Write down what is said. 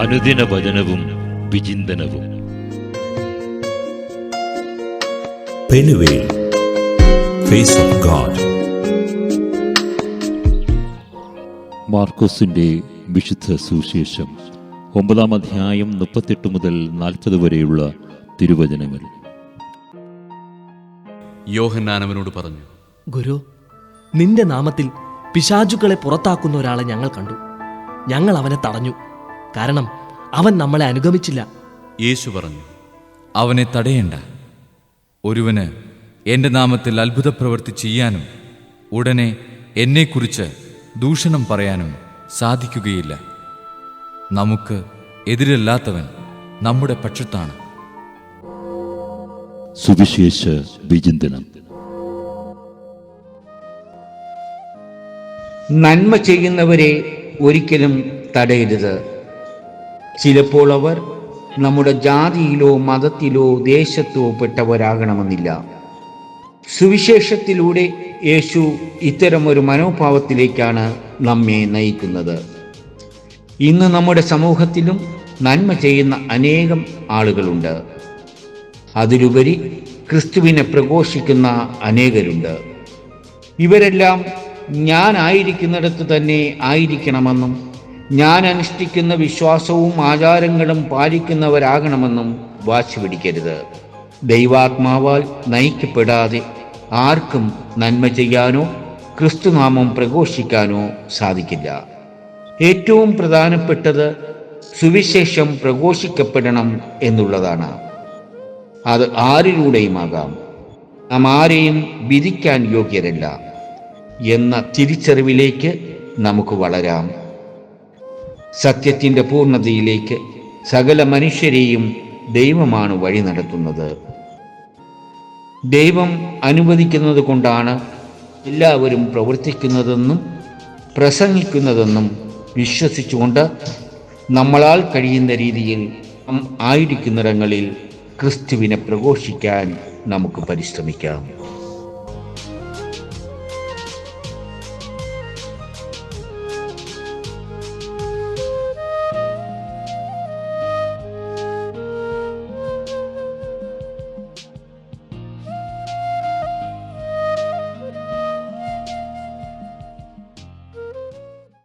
അനുദിന വചനവും വിചിന്തനവും Penuel, ഫേസ് ഓഫ്. മാർക്കോസിന്റെ വിശുദ്ധ സുവിശേഷം ഒമ്പതാം അധ്യായം മുപ്പത്തെട്ട് മുതൽ നാൽപ്പത് വരെയുള്ള തിരുവചനങ്ങൾ യോഹന്നാനവനോട് പറഞ്ഞു ഗുരു നിന്റെ നാമത്തിൽ പിശാചുക്കളെ പുറത്താക്കുന്ന ഒരാളെ ഞങ്ങൾ കണ്ടു. ഞങ്ങൾ അവനെ തടഞ്ഞു. കാരണം അവൻ നമ്മളെ അനുഗമിച്ചില്ല. യേശു പറഞ്ഞു അവനെ തടയേണ്ട. ഒരുവന് എന്റെ നാമത്തിൽ അത്ഭുത പ്രവൃത്തി ചെയ്യാനും ഉടനെ എന്നെക്കുറിച്ച് ദൂഷണം പറയാനും സാധിക്കുകയില്ല. നമുക്ക് എതിരല്ലാത്തവൻ നമ്മുടെ പക്ഷത്താണ്. സുവിശേഷ വിചിന്തനം. നന്മ ചെയ്യുന്നവരെ ഒരിക്കലും തടയരുത്. ചിലപ്പോൾ അവർ നമ്മുടെ ജാതിയിലോ മതത്തിലോ ദേശത്തോ പെട്ടവരാകണമെന്നില്ല. സുവിശേഷത്തിലൂടെ യേശു ഇത്തരമൊരു മനോഭാവത്തിലേക്കാണ് നമ്മെ നയിക്കുന്നത്. ഇന്ന് നമ്മുടെ സമൂഹത്തിലും നന്മ ചെയ്യുന്ന അനേകം ആളുകളുണ്ട്. അതിലുപരി ക്രിസ്തുവിനെ പ്രഘോഷിക്കുന്ന അനേകരുണ്ട്. ഇവരെല്ലാം ഞാൻ ആയിരിക്കുന്നിടത്ത് തന്നെ ആയിരിക്കണമെന്നും ഞാൻ അനുഷ്ഠിക്കുന്ന വിശ്വാസവും ആചാരങ്ങളും പാലിക്കുന്നവരാകണമെന്നും വാശി പിടിക്കരുത്. ദൈവാത്മാവാൽ നയിക്കപ്പെടാതെ ആർക്കും നന്മ ചെയ്യാനോ ക്രിസ്തുനാമം പ്രഘോഷിക്കാനോ സാധിക്കില്ല. ഏറ്റവും പ്രധാനപ്പെട്ടത് സുവിശേഷം പ്രഘോഷിക്കപ്പെടണം എന്നുള്ളതാണ്. അത് ആരിലൂടെയുമാകാം. നാം ആരെയും വിധിക്കാൻ യോഗ്യരല്ല. എന്ന തിരിച്ചറിവിലേക്ക് നമുക്ക് വളരാം. സത്യത്തിന്റെ പൂർണതയിലേക്ക് സകല മനുഷ്യരെയും ദൈവമാണ് വഴി നടത്തുന്നത്. ദൈവം അനുവദിക്കുന്നത് കൊണ്ടാണ് എല്ലാവരും പ്രവർത്തിക്കുന്നതെന്നും പ്രസംഗിക്കുന്നതെന്നും വിശ്വസിച്ചുകൊണ്ട് നമ്മളാൽ കഴിയുന്ന രീതിയിൽ ആയിരിക്കുന്നിടങ്ങളിൽ ക്രിസ്തുവിനെ പ്രഘോഷിക്കാൻ നമുക്ക് പരിശ്രമിക്കാം.